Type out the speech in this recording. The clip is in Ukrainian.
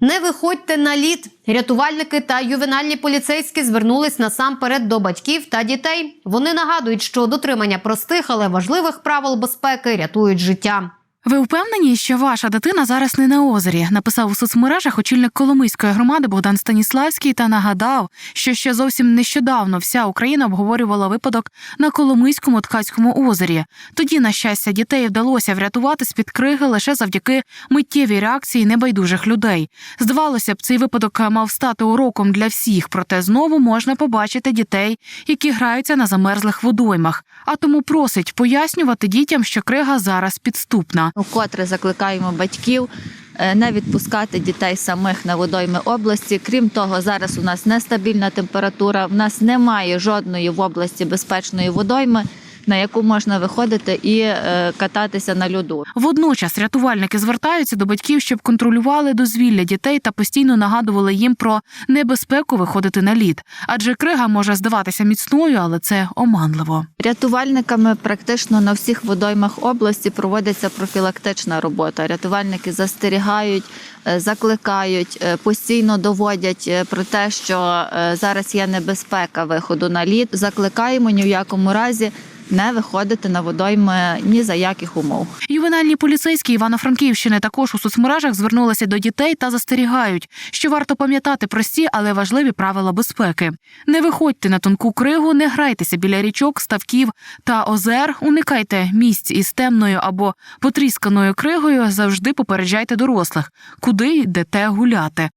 Не виходьте на лід. Рятувальники та ювенальні поліцейські звернулись насамперед до батьків та дітей. Вони нагадують, що дотримання простих, але важливих правил безпеки рятують життя. Ви впевнені, що ваша дитина зараз не на озері? Написав у соцмережах очільник Коломийської громади Богдан Станіславський та нагадав, що ще зовсім нещодавно вся Україна обговорювала випадок на Коломийському ткацькому озері. Тоді, на щастя, дітей вдалося врятувати з під криги лише завдяки миттєвій реакції небайдужих людей. Здавалося б, цей випадок мав стати уроком для всіх, проте знову можна побачити дітей, які граються на замерзлих водоймах. А тому просить пояснювати дітям, що крига зараз підступна. Вкотре закликаємо батьків е, не відпускати дітей самих на водойми області. Крім того, зараз у нас нестабільна температура. В нас немає жодної в області безпечної водойми, на яку можна виходити і е, кататися на льоду. Водночас рятувальники звертаються до батьків, щоб контролювали дозвілля дітей та постійно нагадували їм про небезпеку виходити на лід. Адже крига може здаватися міцною, але це оманливо. Рятувальниками практично на всіх водоймах області проводиться профілактична робота. Рятувальники застерігають, е, закликають, е, постійно доводять про те, що зараз є небезпека виходу на лід. Закликаємо ні в якому разі не виходити на водойми ні за яких умов. Ювенальні поліцейські Івано-Франківщини також у соцмережах звернулися до дітей та застерігають, що варто пам'ятати прості, але важливі правила безпеки. Не виходьте на тонку кригу, не грайтеся біля річок, ставків та озер, уникайте місць із темною або потрісканою кригою. Завжди попереджайте дорослих, куди йдете гуляти.